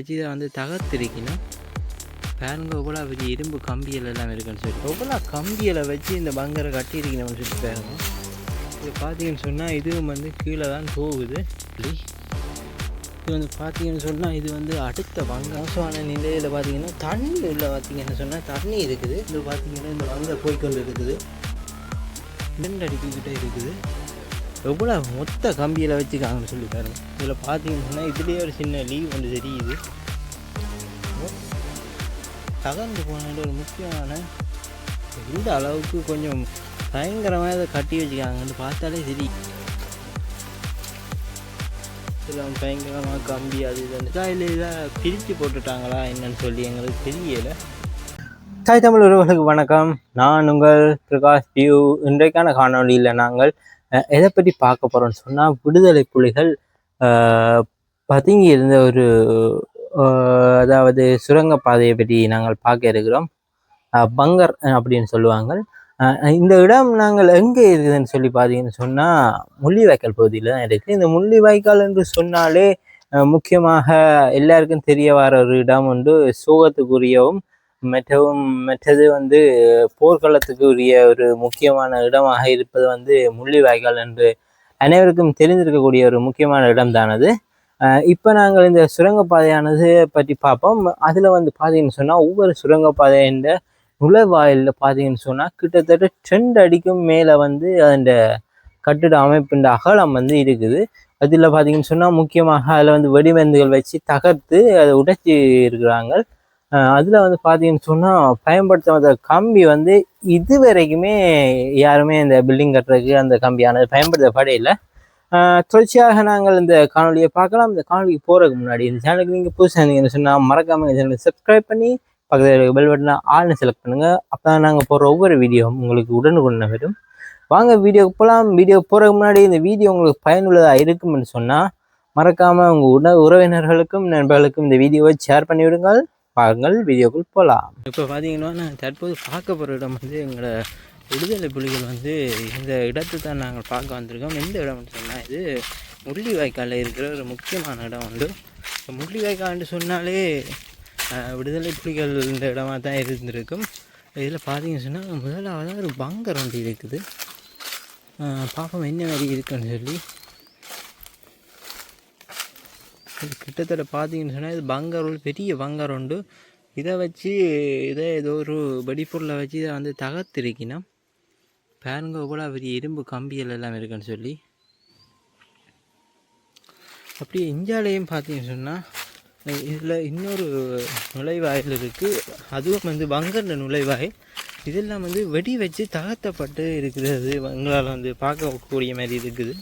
வச்சு இதை வந்து தகர்த்திருக்கணும் பாருங்க எவ்வளோ வச்சு இரும்பு கம்பியல் எல்லாம் இருக்குன்னு சொல்லி எவ்வளோ கம்பியலை வச்சு இந்த பங்கரை கட்டியிருக்கணும்னு சொல்லி பாருங்க. இது பார்த்தீங்கன்னு சொன்னால் இதுவும் வந்து கீழே தான் போகுது இப்படி. இது வந்து பார்த்தீங்கன்னு சொன்னால் இது வந்து அடுத்த வங்க நிலையில் பார்த்தீங்கன்னா தண்ணி உள்ள பார்த்தீங்கன்னு சொன்னால் தண்ணி இருக்குது. இது பார்த்தீங்கன்னா இந்த வங்க போய்க்கொண்டு இருக்குது ரெண்டு அடிக்கிட்டே இருக்குது. எவ்வளோ மொத்த கம்பியில் வச்சுக்காங்கன்னு சொல்லி பாருங்க. இதில் பார்த்தீங்கன்னா இதுலேயே ஒரு சின்ன லீவ் ஒன்று தெரியுது. தகர்ந்து போனது ஒரு முக்கியமான இந்த அளவுக்கு கொஞ்சம் பயங்கரமாக இதை கட்டி வச்சுக்காங்கன்னு பார்த்தாலே தெரியும். இதெல்லாம் பயங்கரமாக கம்பி அது இதுன்னு இல்லை இதை பிரித்து போட்டுட்டாங்களா என்னன்னு சொல்லி எங்களுக்கு தெரியலை. தாய் தமிழ் உறவுகளுக்கு வணக்கம். நான் உங்கள் பிரகாஷ் டியூ இன்றைக்கான காணொலியில் நாங்கள் எதை பற்றி பார்க்க போகிறோம்னு சொன்னால் விடுதலை புலிகள் பதுங்கி இருந்த ஒரு அதாவது சுரங்கப்பாதையை பற்றி நாங்கள் பார்க்க இருக்கிறோம். பங்கர் அப்படின்னு சொல்லுவாங்க. இந்த இடம் நாங்கள் எங்கே இருக்குதுன்னு சொல்லி பார்த்தீங்கன்னு சொன்னால் முள்ளிவாய்க்கால் பகுதியில் தான் இருக்குது இந்த முள்ளிவாய்க்கால் என்று சொன்னாலே முக்கியமாக எல்லாருக்கும் தெரிய வர ஒரு இடம் வந்து சோகத்துக்குரியவும் மற்றவும் மற்றது வந்து போர்க்களத்துக்கு உரிய ஒரு முக்கியமான இடமாக இருப்பது வந்து முள்ளிவாய்க்கால் என்று அனைவருக்கும் தெரிந்திருக்கக்கூடிய ஒரு முக்கியமான இடம் தானது இப்போ நாங்கள் இந்த சுரங்கப்பாதையானது பற்றி பார்ப்போம். அதில் வந்து பார்த்தீங்கன்னு சொன்னால் ஒவ்வொரு சுரங்கப்பாதையின் நுழைவாயிலில் பார்த்தீங்கன்னு சொன்னால் கிட்டத்தட்ட ரெண்டு அடிக்கும் மேலே வந்து அந்த கட்டிட அமைப்பின் அகலம் வந்து இருக்குது. அதில் பார்த்தீங்கன்னு சொன்னால் முக்கியமாக அதில் வந்து வெடிமருந்துகள் வச்சு தகர்த்து அதை உடைச்சி இருக்கிறாங்க அதில் வந்து பார்த்தீங்கன்னு சொன்னால் பயன்படுத்தாத கம்பி வந்து இது வரைக்குமே யாருமே இந்த பில்டிங் கட்டுறதுக்கு அந்த கம்பியானது பயன்படுத்தப்படையில ஆஹ் தொடர்ச்சியாக நாங்கள் இந்த காணொலியை பார்க்கலாம். இந்த காணொலிக்கு போகிறதுக்கு முன்னாடி இந்த சேனலுக்கு நீங்கள் புதுசாக இருந்தீங்கன்னு சொன்னால் மறக்காமல் இந்த சேனலுக்கு சப்ஸ்கிரைப் பண்ணி பக்கத்தில் பெல் பட்டனை ஆள்னு செலக்ட் பண்ணுங்கள் அப்போ தான் நாங்கள் போடுற ஒவ்வொரு வீடியோவும் உங்களுக்கு உடனுக்குடன் வரும். வாங்க வீடியோக்கு போகலாம் வீடியோ போகிறதுக்கு முன்னாடி இந்த வீடியோ உங்களுக்கு பயனுள்ளதாக இருக்கும்னு சொன்னால் மறக்காமல் உங்கள் உண உறவினர்களுக்கும் நண்பர்களுக்கும் இந்த வீடியோவை ஷேர் பண்ணிவிடுங்கள். பாருங்கள் வீடியோக்குள் போகலாம் இப்போ பார்த்தீங்கன்னா நான் தற்போது பார்க்க போகிற இடம் வந்து எங்களோட விடுதலை புலிகள் வந்து இந்த இடத்தை தான் நாங்கள் பார்க்க வந்திருக்கோம். எந்த இடம்னு சொன்னால் இது முள்ளிவாய்க்காலில் இருக்கிற ஒரு முக்கியமான இடம் வந்து முள்ளி வாய்க்கால்னு சொன்னாலே விடுதலை புலிகள் இந்த இடமா தான் இருந்திருக்கும். இதில் பார்த்தீங்கன்னு சொன்னால் முதலாவது ஒரு பங்கர் ஒன்று இருக்குது. பார்ப்போம் என்ன மாதிரி இருக்குன்னு சொல்லி. இது கிட்டத்தட்ட பார்த்தீங்கன்னு சொன்னால் இது பங்கர் ஒரு பெரிய பங்கர் உண்டு. இதை வச்சு இதை ஏதோ ஒரு வெடிப்பொருளை வச்சு இதை வந்து தகர்த்திருக்கணும். பாருங்க கூட பெரிய இரும்பு கம்பிகள் எல்லாம் இருக்குன்னு சொல்லி. அப்படியே இந்தியாலேயும் பார்த்தீங்கன்னு சொன்னால் இதில் இன்னொரு நுழைவாயில் இருக்குது அதுவும் வந்து பங்கர்ல நுழைவாயில். இதெல்லாம் வந்து வெடி வச்சு தகர்த்தப்பட்டு இருக்கிறது. எங்களால் வந்து பார்க்கக்கூடிய மாதிரி இருக்குது.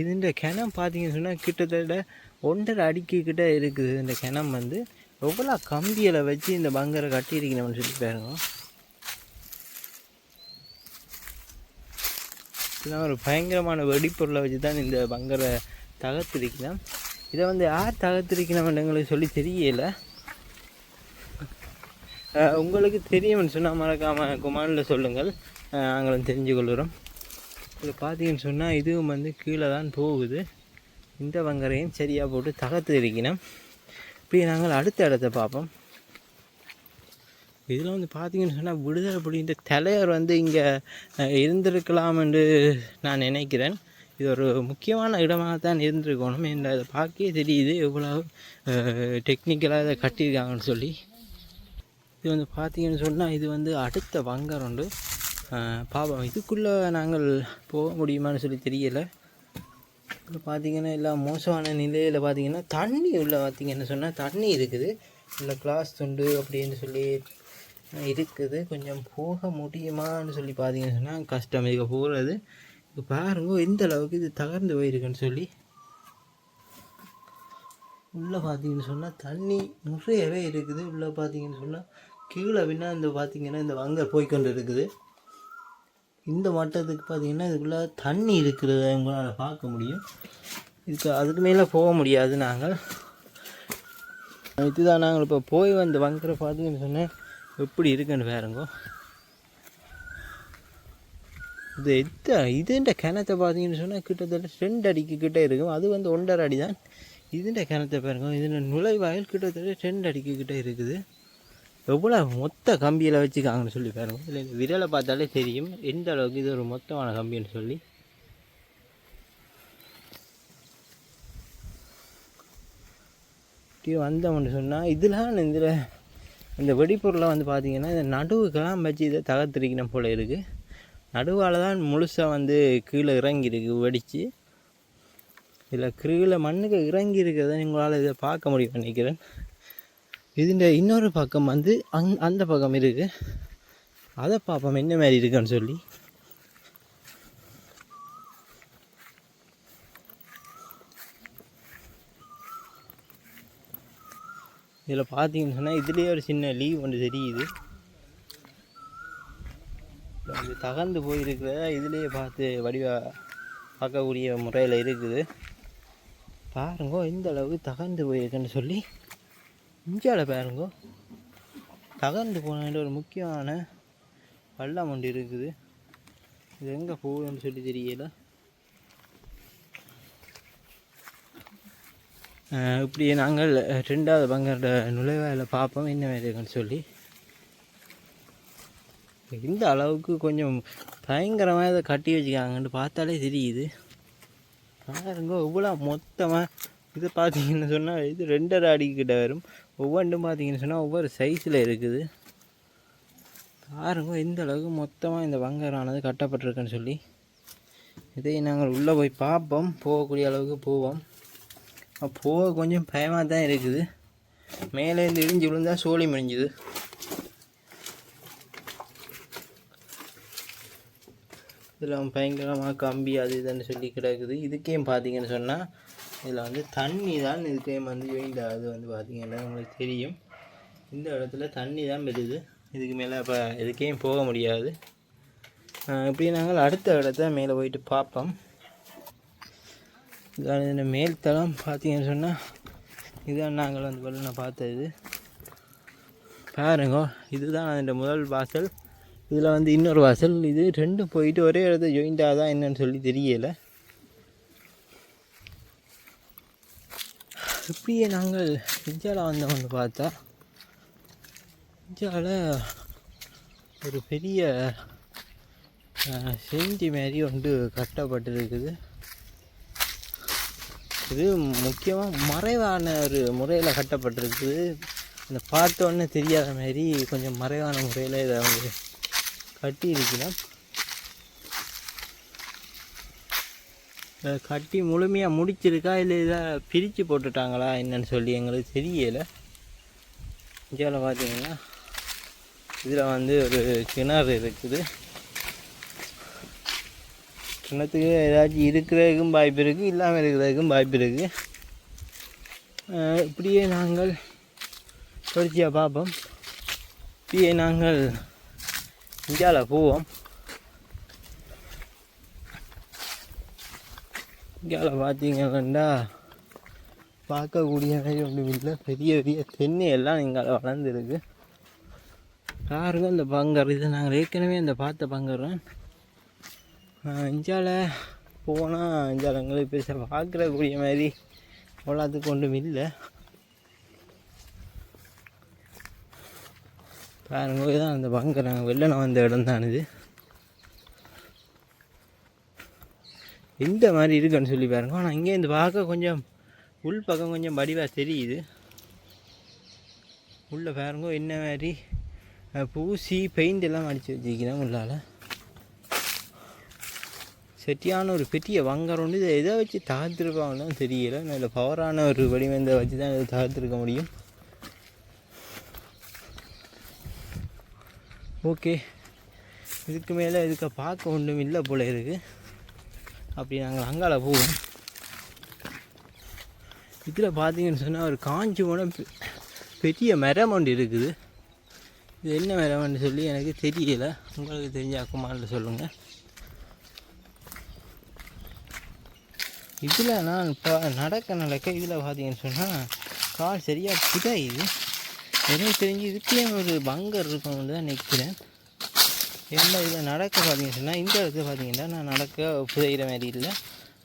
இதுன்ற கிணம் பார்த்தீங்கன்னு சொன்னால் கிட்டத்தட்ட ஒன்றரை அடிக்கு கிட்ட இருக்குது. இந்த கிணம் வந்து எவ்வளோ கம்பியில் வச்சு இந்த பங்கரை கட்டியிருக்கணும்னு சொல்லி பாருங்க. இதெல்லாம் ஒரு பயங்கரமான வெடிப்பொருளை வச்சு தான் இந்த பங்கரை தகர்த்திருக்கலாம் இதை வந்து யார் தகர்த்திருக்கணும்னு எங்களுக்கு சொல்லி தெரியல. உங்களுக்கு தெரியும்னு சொன்னால் மறக்காமல் குமாரில் சொல்லுங்கள். நாங்களும் தெரிஞ்சு கொள்கிறோம் இதில் பார்த்தீங்கன்னு சொன்னால் இதுவும் வந்து கீழே தான் போகுது. இந்த வங்கரையும் சரியாக போட்டு தகர்த்து இருக்கணும் இப்படி நாங்கள் அடுத்த இடத்த பார்ப்போம். இதில் வந்து பார்த்தீங்கன்னு சொன்னால் விடுதலை புலின்ற தலைவர் வந்து இங்கே இருந்திருக்கலாம் என்று நான் நினைக்கிறேன். இது ஒரு முக்கியமான இடமாக தான் இருந்திருக்கணும் என்று அதை பார்க்கவே தெரியுது. எவ்வளோ டெக்னிக்கலாக இதை கட்டியிருக்காங்கன்னு சொல்லி. இது வந்து பார்த்தீங்கன்னு சொன்னால் இது வந்து அடுத்த வங்கர் உண்டு. அஹ் இதுக்குள்ளே நாங்கள் போக முடியுமான்னு சொல்லி தெரியலை. இப்போ பார்த்திங்கன்னா எல்லாம் மோசமான நிலையில் பார்த்திங்கன்னா தண்ணி உள்ள பார்த்தீங்கன்னு சொன்னால் தண்ணி இருக்குது. இல்லை கிளாஸ் துண்டு அப்படின்னு சொல்லி இருக்குது. கொஞ்சம் போக முடியுமான்னு சொல்லி பார்த்தீங்கன்னு சொன்னால் கஷ்டம். இதுக்கு போகிறது இப்போ பாருங்க எந்த அளவுக்கு இது தகர்ந்து போயிருக்குன்னு சொல்லி. உள்ளே பார்த்தீங்கன்னு சொன்னால் தண்ணி நிறையவே இருக்குது. உள்ளே பார்த்தீங்கன்னு சொன்னால் கீழே பின்னா இந்த பார்த்திங்கன்னா இந்த வங்கர் போய்க்கொண்டு இருக்குது இந்த மட்டத்துக்கு பார்த்தீங்கன்னா இதுக்குள்ளே தண்ணி இருக்கிறத உங்களால் பார்க்க முடியும். இதுக்கு அதுக்கு மேலே போக முடியாது நாங்கள். இதுதான் நாங்கள் இப்போ போய் வந்து வங்கரை பார்த்தீங்கன்னு சொன்னேன். எப்படி இருக்குன்னு பாருங்கோ. இது எத்த இதுன்ற கிணத்தை பார்த்தீங்கன்னு சொன்னால் கிட்டத்தட்ட ரெண்டு அடிக்கு கிட்டே இருக்கும். அது வந்து ஒன்றரை அடி தான் இதுன்ற கிணத்தை பாருங்க இதில் நுழைவாயில் கிட்டத்தட்ட ரெண்டு அடிக்கு கிட்டே இருக்குது. எவ்வளோ மொத்த கம்பியில் வச்சுக்காங்கன்னு சொல்லி பாருங்கள் இல்லை விரலை பார்த்தாலே தெரியும். எந்த அளவுக்கு இது ஒரு மொத்தமான கம்பின்னு சொல்லி. வந்தோம்னு சொன்னால் இதெல்லாம் இதில் இந்த வெடிப்பொருளை வந்து பார்த்திங்கன்னா இந்த நடுவுக்கெல்லாம் வச்சு இதை தகர்த்திருக்கணும் போல் இருக்குது நடுவால் தான் முழுசாக வந்து கீழே இறங்கியிருக்கு வெடித்து இதில் கீழே மண்ணுக்கு இறங்கி இருக்கிறத உங்களால் இதை பார்க்க முடியும் நினைக்கிறேன். இதுன்ற இன்னொரு பக்கம் வந்து அங் அந்த பக்கம் இருக்குது அதை பார்ப்போம் என்ன மாதிரி இருக்குன்னு சொல்லி. இதில் பார்த்தீங்கன்னு சொன்னால் இதுலேயே ஒரு சின்ன லீவ் ஒன்று தெரியுது. அது தகர்ந்து போயிருக்கிறத இதுலேயே பார்த்து வடிவா பார்க்கக்கூடிய முறையில் இருக்குது. பாருங்கோ இந்த அளவுக்கு தகர்ந்து போயிருக்குன்னு சொல்லி. இந்தியாவில் பாருங்கோ. தகர்ந்து போன ஒரு முக்கியமான பள்ளம் ஒன்று இருக்குது. இது எங்கே போகுதுன்னு சொல்லி தெரியல. இப்படி இப்படியே நாங்கள் ரெண்டாவது பங்கோட நுழைவாயில் பார்ப்போம். என்ன மாதிரி இருக்குன்னு சொல்லி. இந்த அளவுக்கு கொஞ்சம் பயங்கரமாக இதை கட்டி வச்சுக்காங்கன்னு பார்த்தாலே தெரியுது. பாருங்க இவ்வளோ மொத்தமாக இது பார்த்தீங்கன்னு சொன்னால் இது ரெண்டரை அடிக்கிட்ட வரும். ஒவ்வொன்றும் பார்த்தீங்கன்னு சொன்னால் ஒவ்வொரு சைஸில் இருக்குது. பாருங்க இந்த அளவுக்கு மொத்தமாக இந்த வங்கரானது கட்டப்பட்டிருக்குன்னு சொல்லி. இதை நாங்கள் உள்ளே போய் பார்ப்போம். போகக்கூடிய அளவுக்கு போவோம். போக கொஞ்சம் பயமாக தான் இருக்குது. மேலேருந்து இடிஞ்சு விழுந்தா சோழி முடிஞ்சுது இதில் பயங்கரமாக கம்பி அது இதுன்னு சொல்லி கிடக்குது. இதுக்கே பார்த்தீங்கன்னு சொன்னால் இதில் வந்து தண்ணி தான் இதுக்கே வந்து ஜாயிண்ட் ஆகுது வந்து பார்த்திங்கன்னா உங்களுக்கு தெரியும். இந்த இடத்துல தண்ணி தான் பெறுது. இதுக்கு மேலே இப்போ எதுக்கையும் போக முடியாது. இப்படி நாங்கள் அடுத்த இடத்த மேலே போயிட்டு பார்ப்போம். இதான் மேல்தளம் பார்த்தீங்கன்னு சொன்னால் இதுதான் நாங்கள் வந்து வெளில பார்த்தது. பாருங்க இதுதான் அந்த முதல் வாசல். இதில் வந்து இன்னொரு வாசல். இது ரெண்டும் போயிட்டு ஒரே இடத்த ஜாயிண்ட் ஆகுதா என்னன்னு சொல்லி தெரியலை. இப்படியே நாங்கள் இந்தியாவில் வந்தவங்க பார்த்தா இந்தியாவில் ஒரு பெரிய செஞ்சி மாதிரி ஒன்று கட்டப்பட்டிருக்குது. இது முக்கியமாக மறைவான ஒரு முறையில் கட்டப்பட்டிருக்குது. அந்த பார்த்தோன்னே தெரியாத மாதிரி கொஞ்சம் மறைவான முறையில் இதை அவங்க கட்டி இருக்கிறோம் இதை கட்டி முழுமையாக முடிச்சிருக்கா? இல்லை இதை பிரித்து போட்டுட்டாங்களா? என்னன்னு சொல்லி எங்களுக்கு தெரியலை. இந்தியாவில் பார்த்தீங்கன்னா இதில் வந்து ஒரு கிணறு இருக்குது. கிணத்துக்கு ஏதாச்சும் இருக்கிறதுக்கும் வாய்ப்பு இருக்குது இல்லாமல் இருக்கிறதுக்கும் வாய்ப்பு இருக்குது இப்படியே நாங்கள் தொடர்ச்சியாக பார்ப்போம். இப்படியே நாங்கள் இந்தியாவில் போவோம். இந்தியாவில் பார்த்தீங்கன்னா பார்க்கக்கூடிய மாதிரி ஒன்றும் இல்லை பெரிய பெரிய தென்னை எல்லாம் இங்கே வளர்ந்துருக்கு. யாருக்கும் இந்த பங்கர். இது நாங்கள் ஏற்கனவே இந்த பார்த்த பங்கர் தான். போனால் இந்தியாவில் எங்களுக்கு பெருசாக பார்க்கக்கூடிய மாதிரி அவ்வளோத்துக்கு ஒன்றும் இல்லை. பாருங்க தான் அந்த பங்கர். நாங்கள் வெளில நான் வந்த இடம் தான் இது. எந்த மாதிரி இருக்குன்னு சொல்லி பாருங்க. ஆனால் இங்கே இந்த பார்க்க கொஞ்சம் உள் பக்கம் கொஞ்சம் வடிவாக தெரியுது. உள்ளே பாருங்க என்ன மாதிரி பூசி பெயிண்ட் எல்லாம் அடித்து வச்சுக்கிறேன் உள்ளால். செட்டியான ஒரு பெரிய வங்கரம் இதை எதை வச்சு தாழ்த்திருப்பாங்கன்னு தெரியல. நல்ல பவரான ஒரு வடிவத்தை வச்சு தான் இதை தாழ்த்திருக்க முடியும். ஓகே. இதுக்கு மேலே இதுக்கு பார்க்க ஒன்றும் இல்லை போல இருக்குது அப்படி நாங்கள் அங்கால போவோம். இதில் பார்த்தீங்கன்னு சொன்னால் ஒரு காஞ்சி போன பெ- பெரிய மரம் ஒன்று இருக்குது. இது என்ன மரம்னு சொல்லி எனக்கு தெரியல. உங்களுக்கு தெரிஞ்சாக்குமான்னு சொல்லுங்கள் இதில் நான் இப்போ நடக்க நடக்க இதில் பார்த்தீங்கன்னு சொன்னால் கால் சரியாக புதாயுது. எனக்கு தெரிஞ்சு இதுக்கே ஒரு பங்கர் இருக்கும்னு தான் நிற்கிறேன். என்ன இதில் நடக்க பார்த்தீங்கன்னு சொன்னால் இந்த இடத்துல பார்த்தீங்கன்னா நான் நடக்க புதையிற மாதிரி இல்லை.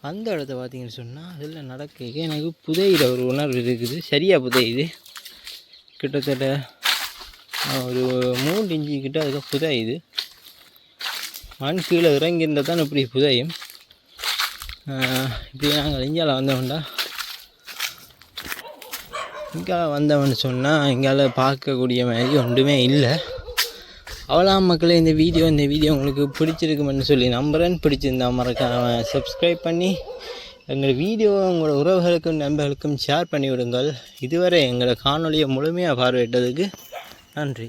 அந்த இடத்த பார்த்தீங்கன்னு சொன்னால் அதில் நடக்க எனக்கு புதையிற ஒரு உணர்வு இருக்குது. சரியாக புதையுது? கிட்டத்தட்ட ஒரு மூணு இஞ்சி கிட்ட அதுக்கு புதையுது. மண் கீழே இறங்கியிருந்தால் தான் இப்படி புதையும். இப்படி நாங்கள் இந்தியாவில் வந்தோம்டா. இங்கே வந்தவன்னு சொன்னால் இங்கால பார்க்கக்கூடிய மாதிரி ஒன்றுமே இல்லை. அவ்வளோ மக்களே இந்த வீடியோ இந்த வீடியோ உங்களுக்கு பிடிச்சிருக்குமென்னு சொல்லி நம்புகிறேன் பிடிச்சிருந்தா மறக்காம சப்ஸ்கிரைப் பண்ணி எங்கள் வீடியோவை உங்களோட உறவுகளுக்கும் நண்பர்களுக்கும் ஷேர் பண்ணி விடுங்கள் இதுவரை எங்களோட காணொலியை முழுமையாக பார்வையிட்டதுக்கு நன்றி.